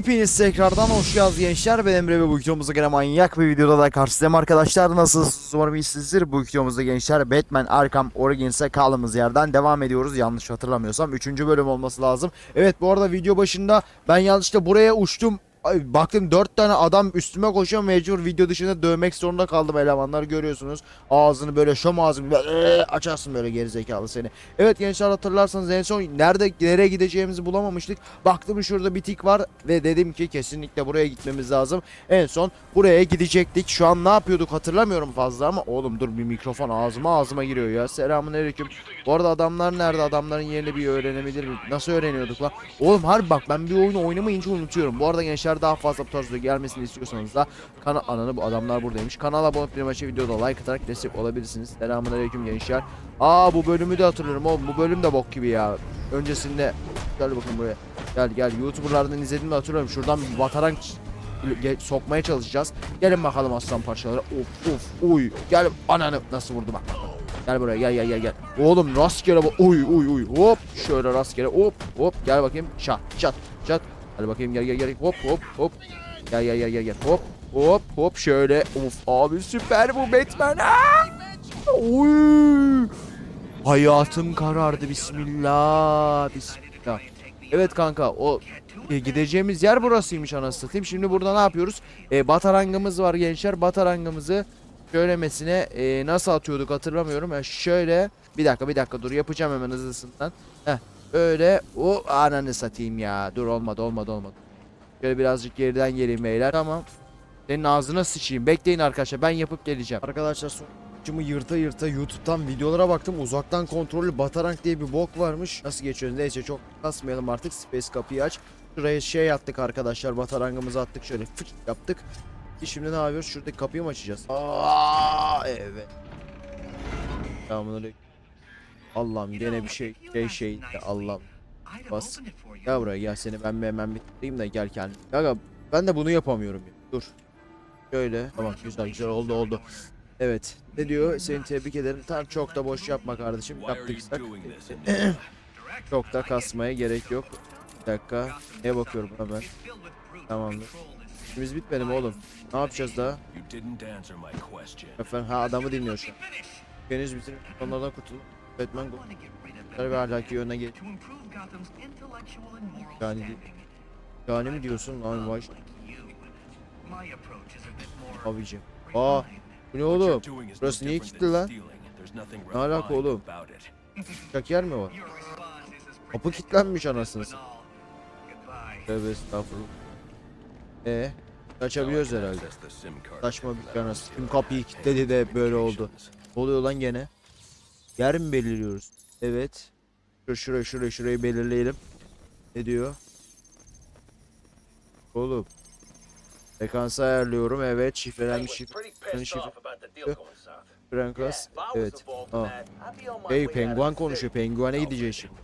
Hepiniz tekrardan hoş geldiniz gençler. Ben Emre ve bu videomuzda gene manyak bir videoda da karşınızdayım arkadaşlar. Nasılsınız? Umarım iyisinizdir. Bu videomuzda gençler Batman Arkham Origins'e kaldığımız yerden devam ediyoruz. Yanlış hatırlamıyorsam 3. bölüm olması lazım. Evet bu arada video başında ben yanlışlıkla buraya uçtum. Baktım 4 tane adam üstüme koşuyor mecbur video dışında dövmek zorunda kaldım elemanlar görüyorsunuz. Ağzını böyle şom ağzını böyle açarsın böyle gerizekalı seni. Evet gençler hatırlarsanız en son nerede nereye gideceğimizi bulamamıştık. Baktım şurada bir tik var ve dedim ki kesinlikle buraya gitmemiz lazım. En son buraya gidecektik. Şu an ne yapıyorduk hatırlamıyorum fazla ama oğlum dur bir mikrofon ağzıma ağzıma giriyor ya. Selamun aleyküm. Bu arada adamlar nerede? Adamların yerini bir öğrenebilir miyim? Nasıl öğreniyorduk lan? Oğlum harbi bak ben bir oyunu oynamayınca unutuyorum. Bu arada gençler daha fazla bu tarz gelmesini istiyorsanız da kanal ananı bu adamlar buradaymış. Kanala abone olup bir maçı videoda like atarak destek olabilirsiniz. Selamun aleyküm gençler. Aa bu bölümü de hatırlıyorum oğlum. Bu bölüm de bok gibi ya. Öncesinde gel bakın buraya. Gel gel YouTuber'lardan izlediğimi hatırlıyorum. Şuradan ge- sokmaya çalışacağız. Gelin bakalım aslan parçaları. Of of uy. Gel ananı nasıl vurdu bak. Gel buraya gel gel gel gel. Oğlum rastgele bak. Uy uy uy. Hop şöyle rastgele. Hop hop gel bakayım. Şat şat şat. Gel bakayım gel gel gel. Hop hop hop. Gel gel gel gel gel. Hop hop hop şöyle. Of abi süper bu Batman. Aa! Hayatım karardı bismillah. Bismillah. Evet kanka o e, gideceğimiz yer burasıymış anasını satayım. Şimdi burada ne yapıyoruz? E, batarangımız var gençler. Batarangımızı şöylemesine e, nasıl atıyorduk hatırlamıyorum. E, şöyle bir dakika bir dakika dur yapacağım hemen hızlısından. Heh, öyle o ananı satayım ya. Dur olmadı olmadı olmadı. Şöyle birazcık geriden geleyim beyler. Tamam. Senin ağzına sıçayım. Bekleyin arkadaşlar ben yapıp geleceğim. Arkadaşlar sonucumu yırta yırta YouTube'dan videolara baktım. Uzaktan kontrollü Batarang diye bir bok varmış. Nasıl geçiyoruz? Neyse çok kasmayalım artık. Space kapıyı aç. Şuraya şey attık arkadaşlar. Batarangımızı attık şöyle fıç yaptık. Şimdi ne yapıyoruz? Şuradaki kapıyı mı açacağız? Aa evet. Selamünaleyküm. Allah'ım gene bir şey şey şey Allah'ım. Bas. Gel buraya gel seni ben hemen bitireyim de gel kendin. Kanka ben de bunu yapamıyorum ya. Dur. Şöyle. Tamam güzel güzel oldu oldu. Evet. Ne diyor? Seni tebrik ederim. Tam çok da boş yapma kardeşim. Yaptıysak. çok da kasmaya gerek yok. Bir dakika. Neye bakıyorum hemen. Tamamdır. İşimiz bitmedi mi oğlum? Ne yapacağız daha? Efendim ha adamı dinliyor şu an. Henüz bitirip onlardan kurtulup Batman Tabii ahlaki yöne gel. Yani. Yani mi diyorsun lan vay abicim. Aa bu ne oğlum? Burası niye kilitli lan? Ne alaka oğlum? Uçak yer mi var? Kapı kilitlenmiş anasını. Tövbe estağfurullah. E kaçabiliyoruz herhalde. Saçma bir kanası. Tüm kapıyı kilitledi de böyle oldu. Oluyor lan gene? Yer mi belirliyoruz? Evet. Şur şurayı şurayı şurayı belirleyelim. Ne diyor? Oğlum. Frekansı ayarlıyorum. Evet. Şifrelenmiş şifre. şifre. Frekans. Evet. Aa. Hey penguen konuşuyor. Penguene gideceğiz şimdi.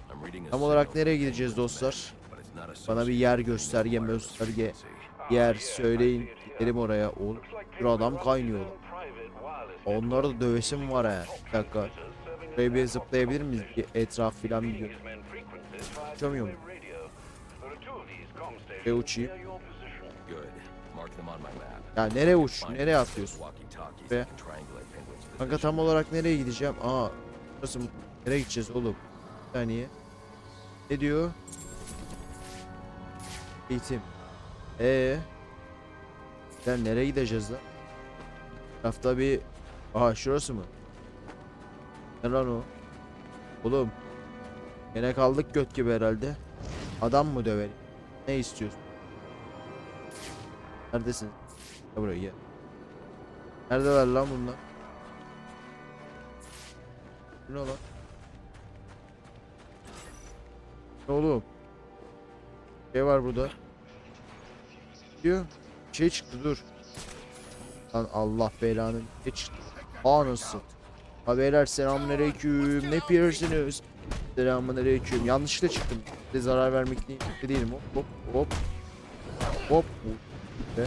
Tam olarak nereye gideceğiz dostlar? Bana bir yer gösterge gösterge. Yer söyleyin. Gidelim oraya. Oğlum. Bir adam kaynıyor. lan. Onları da dövesim var ha. Bir dakika. Buraya bir zıplayabilir miyiz? Bir etraf filan bir gör. Uçamıyor mu? E uçayım. Ya nereye uç? Nereye atlıyorsun? Penguins' Kanka tam olarak nereye gideceğim? Aa. Mı? Nereye gideceğiz oğlum? Bir saniye. Ne diyor? Eğitim. Ee. Sen nereye gideceğiz lan? Hafta bir... Aha şurası mı? Ne lan o? Oğlum. Gene kaldık göt gibi herhalde. Adam mı dövelim? Ne istiyorsun? Neredesin? Gel buraya gel. Neredeler lan bunlar? Bu ne lan? Ne oğlum? Şey var burada. Diyor. Bir Şey çıktı dur. Lan Allah belanı. Ne çıktı? Anasın. Ha beyler selamünaleyküm. Ne yapıyorsunuz? Selamünaleyküm. Yanlışlıkla çıktım. Size zarar vermek değil, değilim. Hop hop hop. Hop. Ve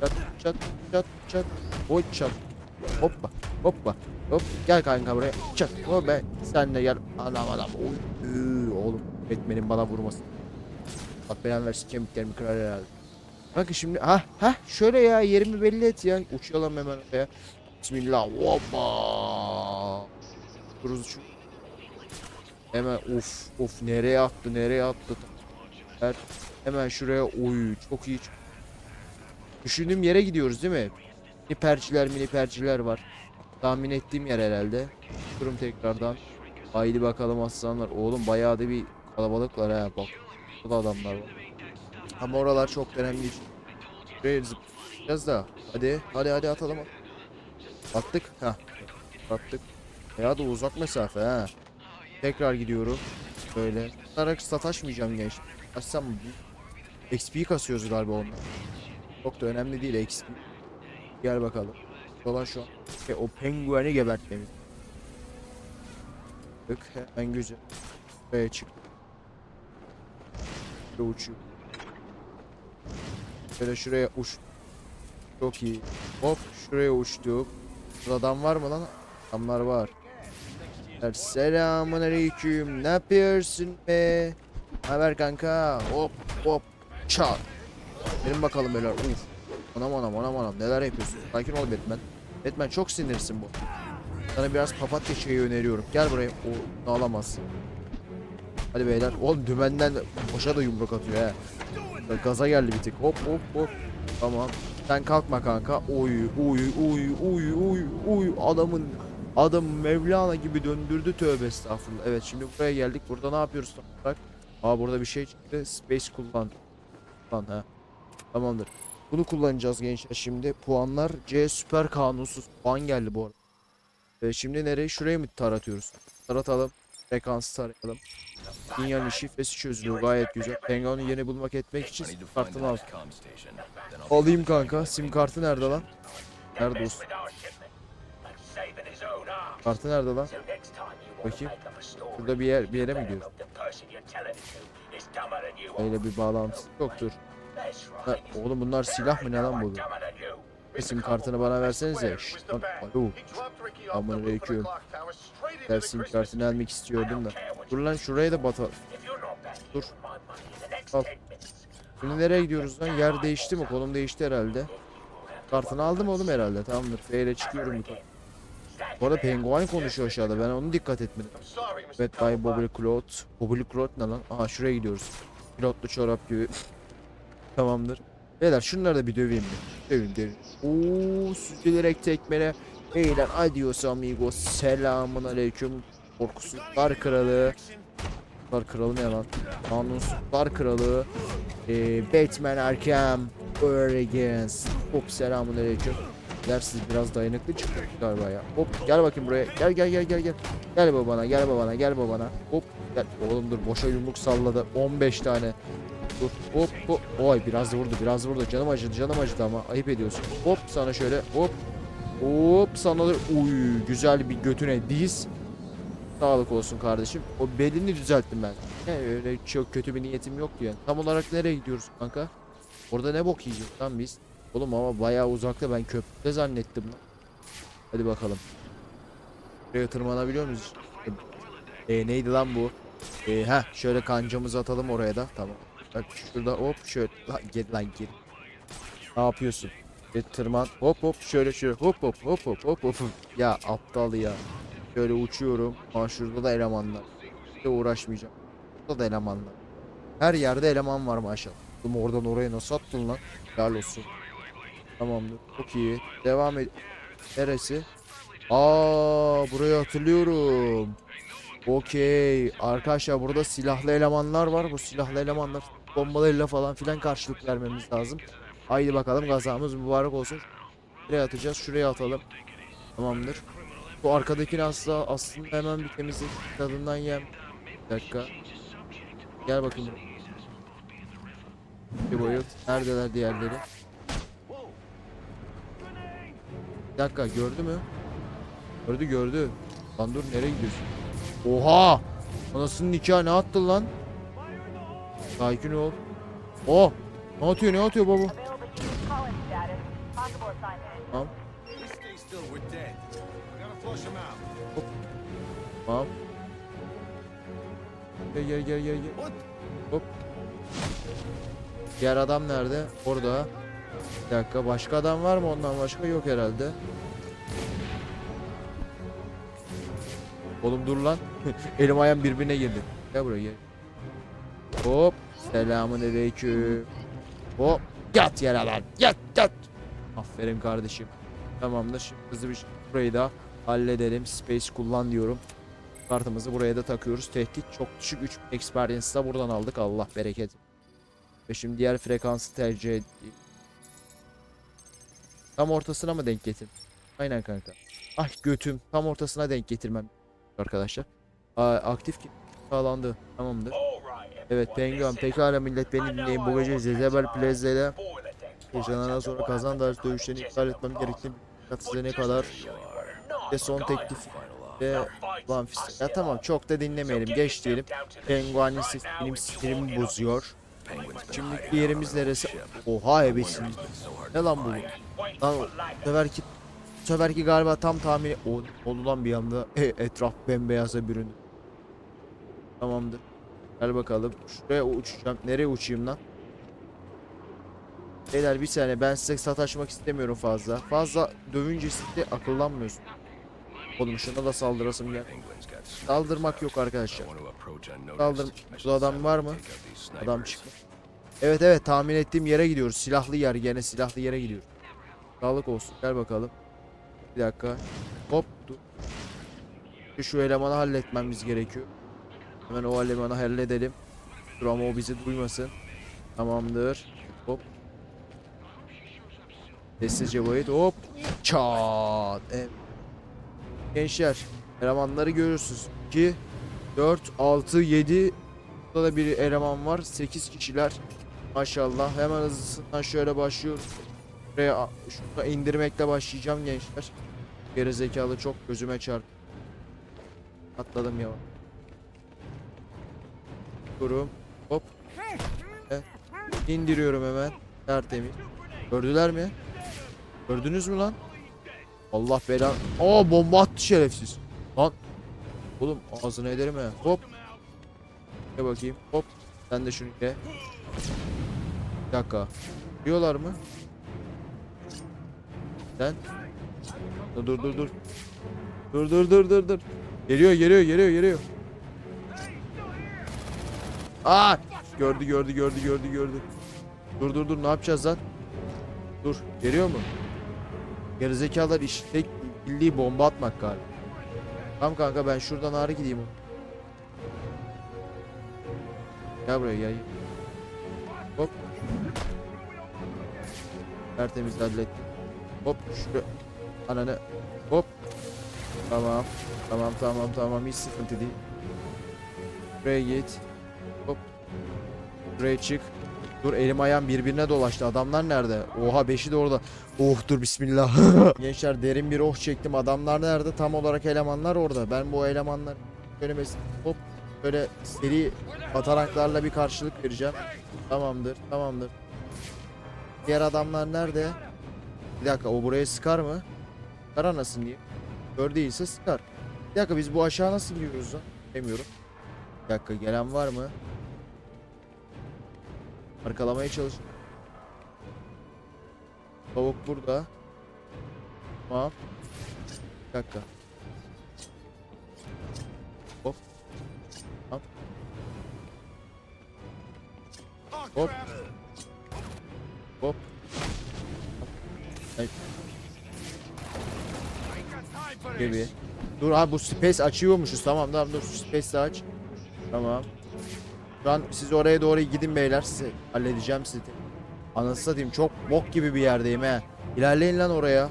çat çat çat çat. Oy çat. Hoppa hoppa. Hop gel kanka buraya. Çat. O be sen de gel. Adam adam. Oğlum Batman'in bana vurması. Bak belanı versin kemiklerimi kırar herhalde. Bakın şimdi ha ha şöyle ya yerimi belli et ya. Uçalım hemen oraya. Bismillah. Hoppa. Kuruzu şu. Hemen of of nereye attı nereye attı. Her, hemen şuraya oy çok iyi. Düşündüğüm yere gidiyoruz değil mi? Mini perçiler mini perçiler var. Tahmin ettiğim yer herhalde. Durum tekrardan. Haydi bakalım aslanlar. Oğlum bayağı da bir kalabalık var ha bak. Burada adamlar var. Ama oralar çok önemli değil. Şuraya zıplayacağız da. Hadi hadi hadi atalım. Attık. Ha. Attık. Ya da uzak mesafe ha. Tekrar gidiyorum. Böyle. Bunlara sataşmayacağım genç. Açsam? XP kasıyoruz galiba ondan. Çok da önemli değil XP. Gel bakalım. Dolan şu an. E, o pengueni gebertmemiz. Tık hemen güzel. Buraya çık. Şöyle uçuyor. Şöyle şuraya uç. Çok iyi. Hop şuraya uçtuk. Burada adam var mı lan? Adamlar var. Selamun aleyküm. Ne yapıyorsun be? Haber kanka? Hop hop. Çat. Benim bakalım beyler. Uf. Anam anam anam anam. Neler yapıyorsun? Sakin ol Batman. Batman çok sinirsin bu. Sana biraz papatya çayı öneriyorum. Gel buraya. O alamazsın. Hadi beyler. Oğlum dümenden boşa da yumruk atıyor he. Gaza geldi bir tık. Hop hop hop. Tamam. Sen kalkma kanka. Oy oy oy oy oy oy. Adamın adam Mevlana gibi döndürdü tövbe estağfurullah. Evet şimdi buraya geldik. Burada ne yapıyoruz tam olarak? Aa burada bir şey çıktı. Space kullan. Lan ha. Tamamdır. Bunu kullanacağız gençler şimdi. Puanlar C süper kanunsuz. Puan geldi bu arada. Ee, şimdi nereye? Şuraya mı taratıyoruz? Taratalım. Frekansı tarayalım. Dünyanın şifresi çözülüyor gayet güzel. Penguin'in yerini bulmak etmek için find kartını al. Alayım kanka. Sim kartı nerede lan? Nerede olsun? Kartı nerede lan? Bakayım. Burada bir yer bir yere mi gidiyor? Öyle bir bağlantısı yoktur. Ha, oğlum bunlar silah mı ne lan bu? Sim kartını bana versenize. Şşt lan. Alo. Aman aleyküm. Ben sim kartını almak istiyordum da. Dur lan şuraya da bata. Dur. Al. Şimdi nereye gidiyoruz lan? Yer değişti mi? Konum değişti herhalde. Kartını aldım oğlum herhalde. Tamamdır. F ile çıkıyorum yukarı. Bu arada penguen konuşuyor aşağıda. Ben onu dikkat etmedim. Evet by Bobby Cloth. Bobby Cloth ne lan? Aha şuraya gidiyoruz. Pilotlu çorap gibi. Tamamdır. Beyler şunları da bir döveyim mi? Dövün dövün. Ooo süzülerek tekmele. Beyler adios amigos. Selamun aleyküm. Korkusuzlar kralı. Korkusuzlar kralı ne lan? Kanunsuzlar kralı. Ee, Batman Arkham. Origins. Hop selamun aleyküm. Beyler siz biraz dayanıklı çıktınız galiba ya. Hop gel bakayım buraya. Gel gel gel gel gel. Gel babana gel babana gel babana. Hop gel. Oğlum dur boşa yumruk salladı. 15 tane. Dur hop hop. Oy biraz vurdu biraz vurdu. Canım acıdı canım acıdı ama ayıp ediyorsun. Hop sana şöyle hop. Hop sana da uy güzel bir götüne diz. Sağlık olsun kardeşim. O belini düzelttim ben. Ne öyle çok kötü bir niyetim yoktu yani. Tam olarak nereye gidiyoruz kanka? Orada ne bok yiyeceğiz lan biz? Oğlum ama bayağı uzakta ben köprüde zannettim. Hadi bakalım. Buraya tırmanabiliyor muyuz? E, neydi lan bu? E, ha şöyle kancamızı atalım oraya da. Tamam. Bak şurada hop şöyle. Lan gel lan gel. Ne yapıyorsun? E, tırman. Hop hop şöyle şöyle hop hop hop hop hop hop. Ya aptal ya. Şöyle uçuyorum. Aa şurada da elemanlar. Hiç uğraşmayacağım. Burada da elemanlar. Her yerde eleman var maşallah. Oradan oraya nasıl attın lan? Helal olsun. Tamamdır. Çok iyi. Devam et. Neresi? Aa burayı hatırlıyorum. Okey. Arkadaşlar burada silahlı elemanlar var. Bu silahlı elemanlar bombalarıyla falan filan karşılık vermemiz lazım. Haydi bakalım gazamız mübarek olsun. Nereye atacağız? Şuraya atalım. Tamamdır. Bu arkadakini asla aslında hemen bir temizlik tadından yem. Bir dakika. Gel bakayım. Bir boyut. Neredeler diğerleri? Bir dakika gördü mü? Gördü gördü. Lan dur nereye gidiyorsun? Oha! Anasının nikahı ne attın lan? Sakin ol. Oh! Ne atıyor ne atıyor baba? Tamam. Out. Tamam. Gel gel gel gel? Hop. Diğer adam nerede? Orada. Bir dakika başka adam var mı ondan başka yok herhalde. Oğlum dur lan. Elim ayağım birbirine girdi. Gel buraya gel. Hop. Selamun aleyküm. Hop. Yat yere lan. Yat yat. Aferin kardeşim. Tamamdır. Şimdi hızlı bir burayı da halledelim. Space kullan diyorum. Kartımızı buraya da takıyoruz. Tehdit çok düşük 3 experience da buradan aldık. Allah bereket. Ve şimdi diğer frekansı tercih edeyim. Tam ortasına mı denk getir? Aynen kanka. Ah götüm. Tam ortasına denk getirmem. Arkadaşlar. Aa, aktif ki sağlandı. Tamamdır. Evet Penguen pekala millet beni dinleyin. Bu gece Zezebel Plaza ile yaşanandan sonra kazan ders dövüşlerini iptal etmem gerektiğini bir size ne kadar ve son teklif ve fis- ya tamam çok da dinlemeyelim geç diyelim Penguen'in sesi benim sinirimi bozuyor Şimdi yerimiz neresi? Oha ebesin. Ne lan bu? Lan bu seferki bu seferki galiba tam tahmin o, oldu lan bir anda E, etraf bembeyaza büründü. Tamamdır. Gel bakalım. Şuraya uçacağım. Nereye uçayım lan? Beyler bir saniye. Ben size sataşmak istemiyorum fazla. Fazla dövünce siz de akıllanmıyorsun. Oğlum şuna da saldırasım gel. Saldırmak yok arkadaşlar. Saldır. Bu adam var mı? Adam çıktı. Evet evet tahmin ettiğim yere gidiyoruz. Silahlı yer gene silahlı yere gidiyoruz. Sağlık olsun. Gel bakalım. Bir dakika. Hop dur. Şu elemanı halletmemiz gerekiyor. Hemen o elemanı halledelim. Dur ama o bizi duymasın. Tamamdır. Hop. Sessizce wait. Hop. Çat. Evet. Gençler. Elemanları görüyorsunuz. 2, 4, 6, 7. Burada da bir eleman var. 8 kişiler. Maşallah. Hemen hızlısından şöyle başlıyoruz. Buraya şunu indirmekle başlayacağım gençler. Geri zekalı çok gözüme çarp. Atladım ya. Durum. Hop. Evet. İndiriyorum hemen. Tertemiz. Gördüler mi? Gördünüz mü lan? Allah belan. Aa bomba attı şerefsiz. Lan. Oğlum ağzına ederim he. Hop. Gel bakayım. Hop. Sen de şunu ye. Bir dakika. Diyorlar mı? Sen. Dur dur dur. Dur dur dur dur dur. Geliyor geliyor geliyor geliyor. Aa! Gördü gördü gördü gördü gördü. Dur dur dur ne yapacağız lan? Dur geliyor mu? Gerizekalılar iş tek bomba atmak galiba. Tamam kanka ben şuradan ağrı gideyim. Gel buraya gel. Hop. Tertemiz hallettim. Hop şuraya. Ananı. Hop. Tamam. Tamam tamam tamam hiç sıkıntı değil. Buraya git. Hop. Buraya çık. Dur elim ayağım birbirine dolaştı. Adamlar nerede? Oha beşi de orada. Oh dur bismillah. Gençler derin bir oh çektim. Adamlar nerede? Tam olarak elemanlar orada. Ben bu elemanlar söylemesin. Hop böyle seri ataraklarla bir karşılık vereceğim. Tamamdır. Tamamdır. Diğer adamlar nerede? Bir dakika o buraya sıkar mı? Sıkar anasını diyeyim. Kör değilse sıkar. Bir dakika biz bu aşağı nasıl gidiyoruz lan? Bilmiyorum. Bir dakika gelen var mı? Arkalamaya çalış. Tavuk burada. Tamam. Bir dakika. Hop. Tamam. Hop. Hop. Ay. Gibi. Dur abi bu space açıyormuşuz. Tamam tamam dur space aç. Tamam. Şu siz oraya doğru gidin beyler. Sizi halledeceğim sizi. Anasını satayım çok bok gibi bir yerdeyim he. İlerleyin lan oraya.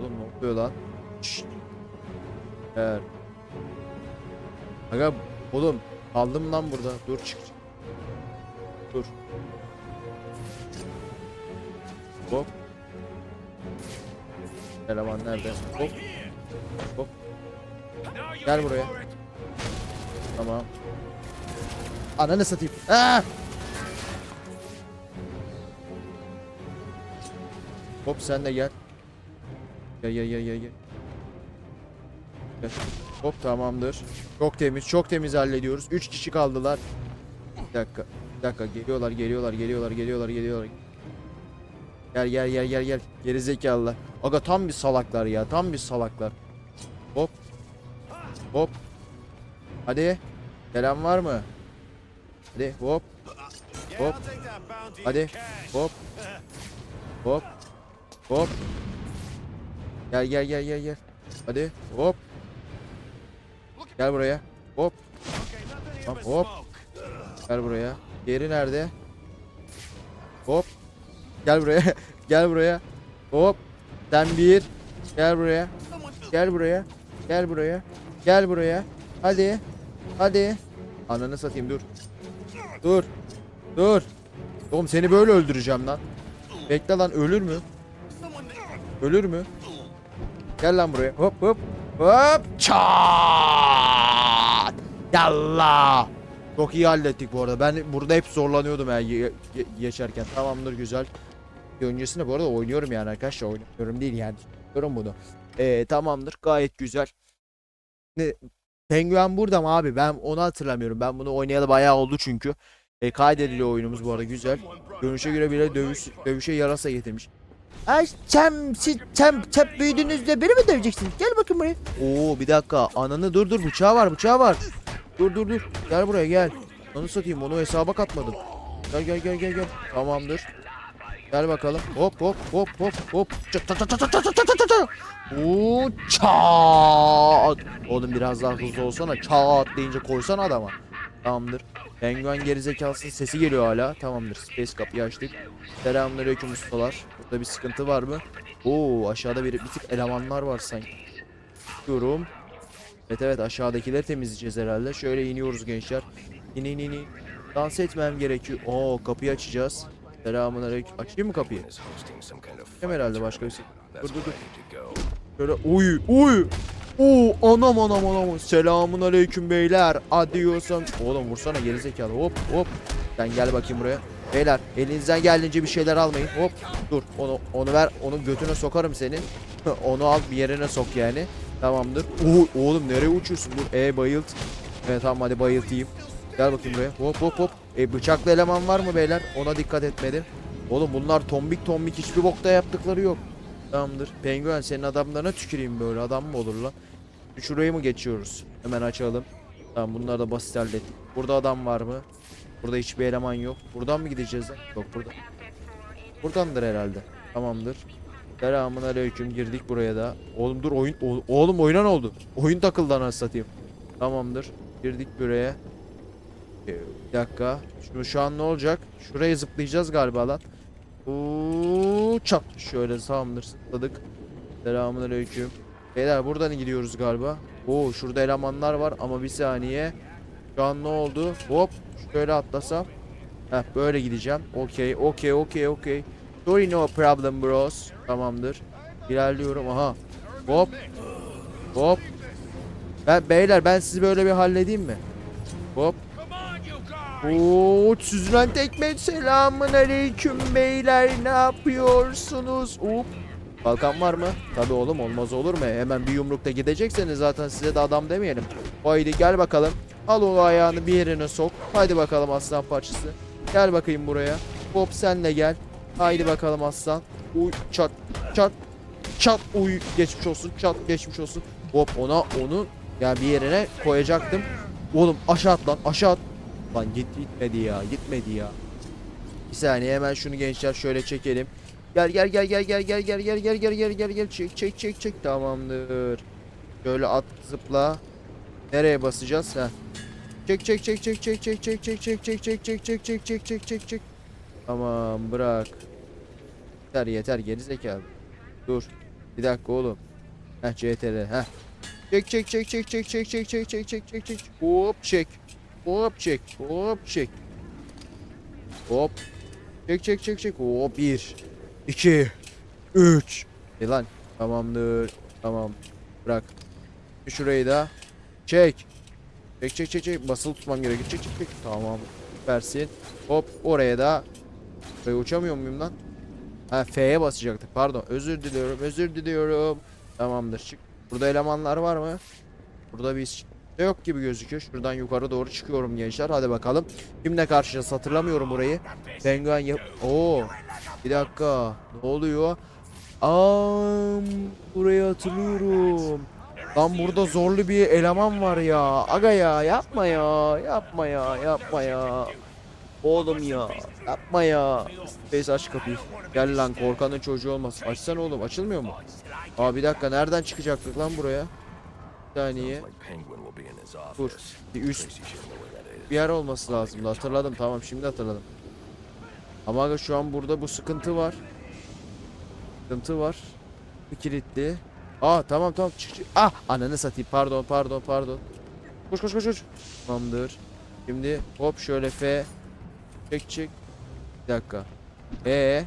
Oğlum ne oluyor lan? Şşt. Evet. Aga oğlum kaldım lan burada. Dur çık. Dur. Hop. Eleman nerede? Hop. Hop. Gel buraya. Tamam. Ananı satayım. Aa! Hop sen de gel. Gel gel gel gel gel. Gel. Hop tamamdır. Çok temiz, çok temiz hallediyoruz. 3 kişi kaldılar. Bir dakika. Bir dakika geliyorlar geliyorlar geliyorlar geliyorlar geliyorlar. Gel gel gel gel gel. Geri zekalılar. Aga tam bir salaklar ya. Tam bir salaklar. Hop. Hop. Hadi. Gelen var mı? Hadi hop. Hop. Hadi. Hop. Hop. Hop. Gel gel gel gel gel. Hadi. Hop. Gel buraya. Hop. Here Hop. Gel buraya. Geri nerede? Hop. Gel buraya. Gel buraya. Hop. Sen bir. Gel buraya. Gel buraya. Gel buraya. Gel buraya. Hadi. Hadi. Ananı satayım dur. Dur. Dur. Oğlum seni böyle öldüreceğim lan. Bekle lan ölür mü? Ölür mü? Gel lan buraya. Hop hop. Hop. Çat. Yallah. Çok iyi hallettik bu arada. Ben burada hep zorlanıyordum ya ye- geçerken. Tamamdır güzel. Öncesinde bu arada oynuyorum yani arkadaşlar. Oynuyorum değil yani. Diyorum bunu. Ee, tamamdır. Gayet güzel. Ne? Penguen burada mı abi? Ben onu hatırlamıyorum. Ben bunu oynayalı bayağı oldu çünkü. E, kaydediliyor oyunumuz bu arada güzel. Görünüşe göre bile dövüş, dövüşe yarasa getirmiş. Ay sen, siz, sen, sen büyüdüğünüzde beni mi döveceksiniz? Gel bakın buraya. Oo bir dakika. Ananı dur dur bıçağı var bıçağı var. Dur dur dur. Gel buraya gel. Onu satayım onu hesaba katmadım. Gel gel gel gel gel. Tamamdır. Gel bakalım. Hop hop hop hop hop. Uuu çat. Oğlum biraz daha hızlı olsana. Çat deyince koysana adama. Tamamdır. Penguen gerizekası sesi geliyor hala. Tamamdır. Space kapıyı açtık. Selamünaleyküm ustalar. Burada bir sıkıntı var mı? Oo aşağıda bir, bir tık elemanlar var sanki. Diyorum. Evet evet aşağıdakileri temizleyeceğiz herhalde. Şöyle iniyoruz gençler. İn in in. Dans etmem gerekiyor. Oo kapıyı açacağız. Selamünaleyküm. Açayım mı kapıyı? Açayım herhalde başka bir şey. Dur dur dur. Şöyle uy uy. Oo anam anam anam. Selamun aleyküm beyler. Adiyorsun. Oğlum vursana gerizekalı. Hop hop. Sen gel bakayım buraya. Beyler elinizden geldiğince bir şeyler almayın. Hop. Dur onu onu ver. Onu götüne sokarım senin. onu al bir yerine sok yani. Tamamdır. Oo, oğlum nereye uçuyorsun? Dur. E bayılt. Evet tamam hadi bayıltayım. Gel bakayım buraya. Hop hop hop. E bıçaklı eleman var mı beyler? Ona dikkat etmedim. Oğlum bunlar tombik tombik hiçbir bokta yaptıkları yok. Tamamdır. Penguen senin adamlarına tüküreyim böyle adam mı olur lan? Şurayı mı geçiyoruz? Hemen açalım. Tamam bunlar da basit hallettik. Burada adam var mı? Burada hiçbir eleman yok. Buradan mı gideceğiz lan? Yok burada. Buradandır herhalde. Tamamdır. Selamun aleyküm girdik buraya da. Oğlum dur oyun oğlum oyuna ne oldu? Oyun takıldı anasını satayım. Tamamdır. Girdik buraya. Ee, Bir dakika. Şu, şu an ne olacak? Şuraya zıplayacağız galiba lan. Uuu çat. Şöyle tamamdır zıpladık. Selamun aleyküm. Beyler buradan gidiyoruz galiba. Oo şurada elemanlar var ama bir saniye. Şu an ne oldu? Hop şöyle atlasam. Heh böyle gideceğim. Okey okey okey okey. Sorry no problem bros. Tamamdır. İlerliyorum aha. Hop. Hop. Ben beyler ben sizi böyle bir halledeyim mi? Hop. Oo, süzülen tekme selamun aleyküm beyler ne yapıyorsunuz? Hop. Kalkan var mı? Tabi oğlum olmaz olur mu? Hemen bir yumrukta gidecekseniz zaten size de adam demeyelim. Haydi gel bakalım. Al o ayağını bir yerine sok. Haydi bakalım aslan parçası. Gel bakayım buraya. Hop sen de gel. Haydi bakalım aslan. Uy çat çat çat uy geçmiş olsun çat geçmiş olsun. Hop ona onu yani bir yerine koyacaktım. Oğlum aşağı at lan aşağı at. Lan git gitmedi ya gitmedi ya. Bir saniye hemen şunu gençler şöyle çekelim. Gel gel gel gel gel gel gel gel gel gel gel gel gel çek çek çek çek tamamdır. Şöyle at zıpla. Nereye basacağız ha? Çek çek çek çek çek çek çek çek çek çek çek çek çek çek çek çek çek çek. Tamam bırak. Yeter yeter geri zekalı. Dur. Bir dakika oğlum. Heh CTR heh. Çek çek çek çek çek çek çek çek çek çek çek çek. Hop çek. Hop çek. Hop çek. Hop. Çek çek çek çek. Hop 1 2 3 E lan tamamdır. Tamam. Bırak. Şurayı da çek. Çek çek çek çek. Basılı tutmam gerekiyor. Çek çek çek. Tamam. Versin. Hop oraya da. Buraya uçamıyor muyum lan? Ha F'ye basacaktık. Pardon. Özür diliyorum. Özür diliyorum. Tamamdır. Çık. Burada elemanlar var mı? Burada bir Ne yok gibi gözüküyor. Şuradan yukarı doğru çıkıyorum gençler. Hadi bakalım. Kimle karşılaşacağız hatırlamıyorum burayı. Penguen yap... Oo. Bir dakika. Ne oluyor? Aa, burayı hatırlıyorum. Lan burada zorlu bir eleman var ya. Aga ya yapma ya. Yapma ya. Yapma ya. Oğlum ya. Yapma ya. Space aç kapıyı. Gel lan korkanın çocuğu olmaz. Açsana oğlum. Açılmıyor mu? Aa bir dakika. Nereden çıkacaktık lan buraya? Bir saniye. Dur. Bir üst bir yer olması lazım. Hatırladım. Tamam şimdi hatırladım. Ama şu an burada bu sıkıntı var. Sıkıntı var. Kilitli. Aa tamam tamam çık çık. Ah ananı satayım. Pardon pardon pardon. Koş koş koş koş. Tamamdır. Şimdi hop şöyle F. Çek çek. Bir dakika. E.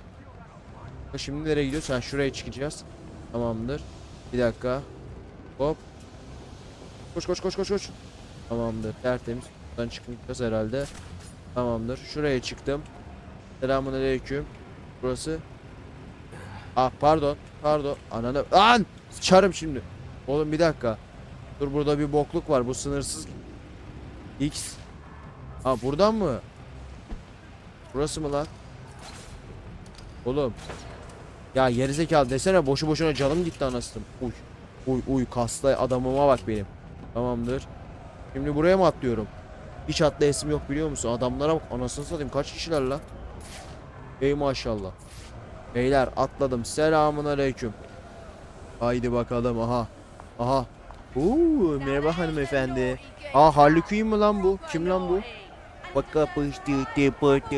Şimdi nereye gidiyoruz? Ha şuraya çıkacağız. Tamamdır. Bir dakika. Hop. Koş koş koş koş koş. Tamamdır. Tertemiz. Buradan çıkacağız herhalde. Tamamdır. Şuraya çıktım. Selamun aleyküm. Burası. Ah pardon. Pardon. Ananı. Lan! Çarım şimdi. Oğlum bir dakika. Dur burada bir bokluk var. Bu sınırsız. X. Ha buradan mı? Burası mı lan? Oğlum. Ya gerizekalı desene boşu boşuna canım gitti anasını. Uy. Uy uy kaslı adamıma bak benim. Tamamdır. Şimdi buraya mı atlıyorum? Hiç atlayasım yok biliyor musun? Adamlara bak anasını satayım kaç kişiler lan? Ey maşallah. Beyler atladım. Selamun aleyküm. Haydi bakalım aha. Aha. Oo, merhaba hanımefendi. Aa Harley Quinn mi lan bu? Kim lan bu? Bak kapıştı tıpırtı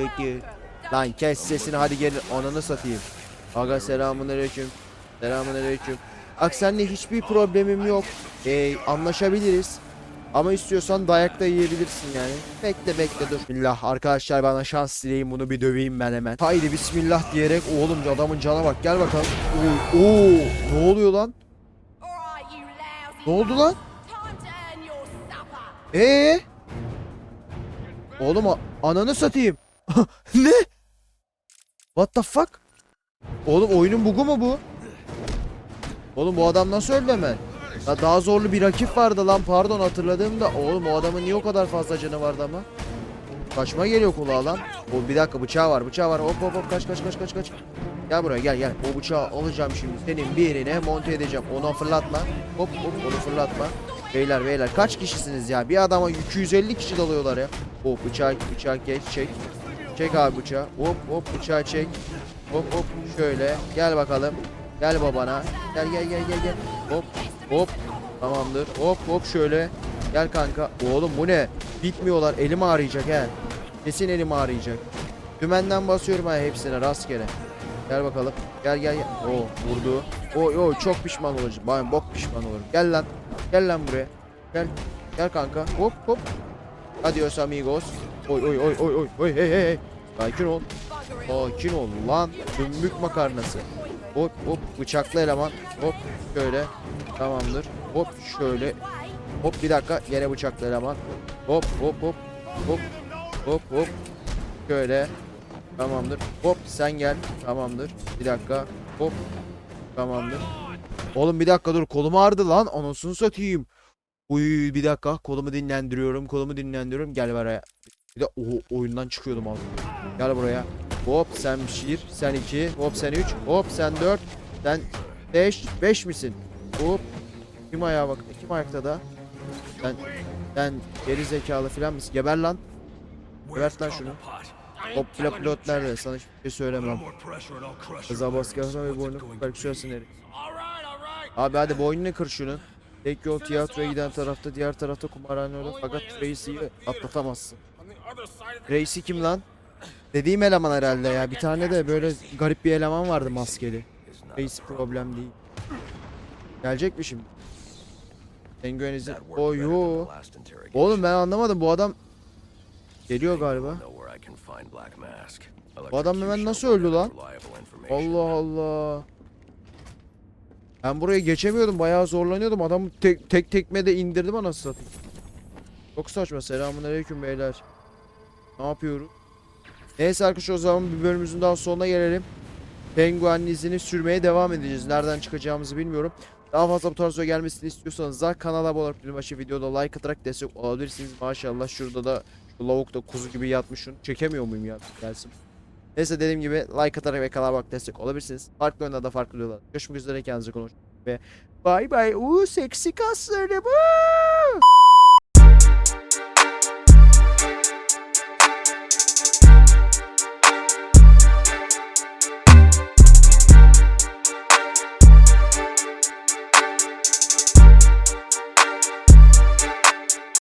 Lan kes sesini hadi gelin ananı satayım. Aga selamun aleyküm. Selamun aleyküm. Ak seninle hiçbir problemim yok. Ee, anlaşabiliriz. Ama istiyorsan dayak da yiyebilirsin yani. Bekle bekle dur. Bismillah arkadaşlar bana şans dileyin bunu bir döveyim ben hemen. Haydi bismillah diyerek oğlum adamın cana bak gel bakalım. Oo, oo, ne oluyor lan? Ne oldu lan? Ee? Oğlum ananı satayım. ne? What the fuck? Oğlum oyunun bugu mu bu? Oğlum bu adam nasıl öldü hemen? Ya daha zorlu bir rakip vardı lan pardon hatırladığımda. Oğlum o adamın niye o kadar fazla canı vardı ama? Kaçma geliyor kulağa lan. O bir dakika bıçağı var bıçağı var. Hop hop hop kaç kaç kaç kaç kaç. Gel buraya gel gel. O bıçağı alacağım şimdi. Senin bir yerine monte edeceğim. Onu fırlatma. Hop hop onu fırlatma. Beyler beyler kaç kişisiniz ya? Bir adama 250 kişi dalıyorlar ya. Hop bıçağı bıçağı geç çek. Çek abi bıçağı. Hop hop bıçağı çek. Hop hop şöyle. Gel bakalım. Gel babana. Gel gel gel gel gel. Hop hop. Tamamdır. Hop hop şöyle. Gel kanka. Oğlum bu ne? Bitmiyorlar. Elim ağrıyacak he. Kesin elim ağrıyacak. Dümenden basıyorum ha hepsine rastgele. Gel bakalım. Gel gel gel. Oo vurdu. Oy oy çok pişman olacağım. Ben bok pişman olurum. Gel lan. Gel lan buraya. Gel. Gel kanka. Hop hop. Adios amigos. Oy oy oy oy oy. Oy hey hey hey. Sakin ol. Sakin ol lan. Dümbük makarnası. Hop hop bıçaklı eleman. Hop şöyle. Tamamdır. Hop şöyle. Hop bir dakika gene bıçaklı eleman. Hop hop hop. Hop hop hop. Şöyle. Tamamdır. Hop sen gel. Tamamdır. Bir dakika. Hop. Tamamdır. Oğlum bir dakika dur kolum ağrıdı lan. Anasını satayım. Uy bir dakika kolumu dinlendiriyorum. Kolumu dinlendiriyorum. Gel buraya. Bir de o oyundan çıkıyordum abi. Gel buraya. Hop sen bir. Sen iki. Hop sen üç. Hop sen dört. Sen beş. Beş misin? Hop. Kim ayağa bak. Kim ayakta da? Sen sen geri zekalı filan mısın? Geber lan. Gebert lan şunu. Hop pilot nerede? Sana hiçbir şey söylemem. Kıza baskı ve boynunu perküsyon siniri. Abi hadi boynunu kır şunu. Tek yol tiyatroya giden tarafta, diğer tarafta kumarhane olur. Fakat Tracy'yi atlatamazsın. Tracy kim lan? Dediğim eleman herhalde ya. Bir tane de böyle garip bir eleman vardı maskeli. Tracy problem değil. Gelecek mi şimdi? Penguen izi... That worked O yo. Oğlum ben anlamadım bu adam geliyor galiba. Bu adam hemen nasıl öldü lan? Allah Allah. Ben buraya geçemiyordum. Bayağı zorlanıyordum. Adamı tek tek tekmede indirdim anasını satayım. Çok saçma. Selamun aleyküm beyler. Ne yapıyoruz? Neyse arkadaşlar o zaman bir bölümümüzün daha sonuna gelelim. Penguen'in izini sürmeye devam edeceğiz. Nereden çıkacağımızı bilmiyorum. Daha fazla bu tarz gelmesini istiyorsanız da kanala abone olup bir başı videoda like atarak destek olabilirsiniz. Maşallah şurada da şu lavuk da kuzu gibi yatmış. Şunu çekemiyor muyum ya? Gelsin. Neyse dediğim gibi like atarak ve kanala bak destek olabilirsiniz. Farklı oyunlarda farklı videolar. Görüşmek üzere kendinize konuşun. Ve bay bay. Uuu seksi kaslarım. Uuu.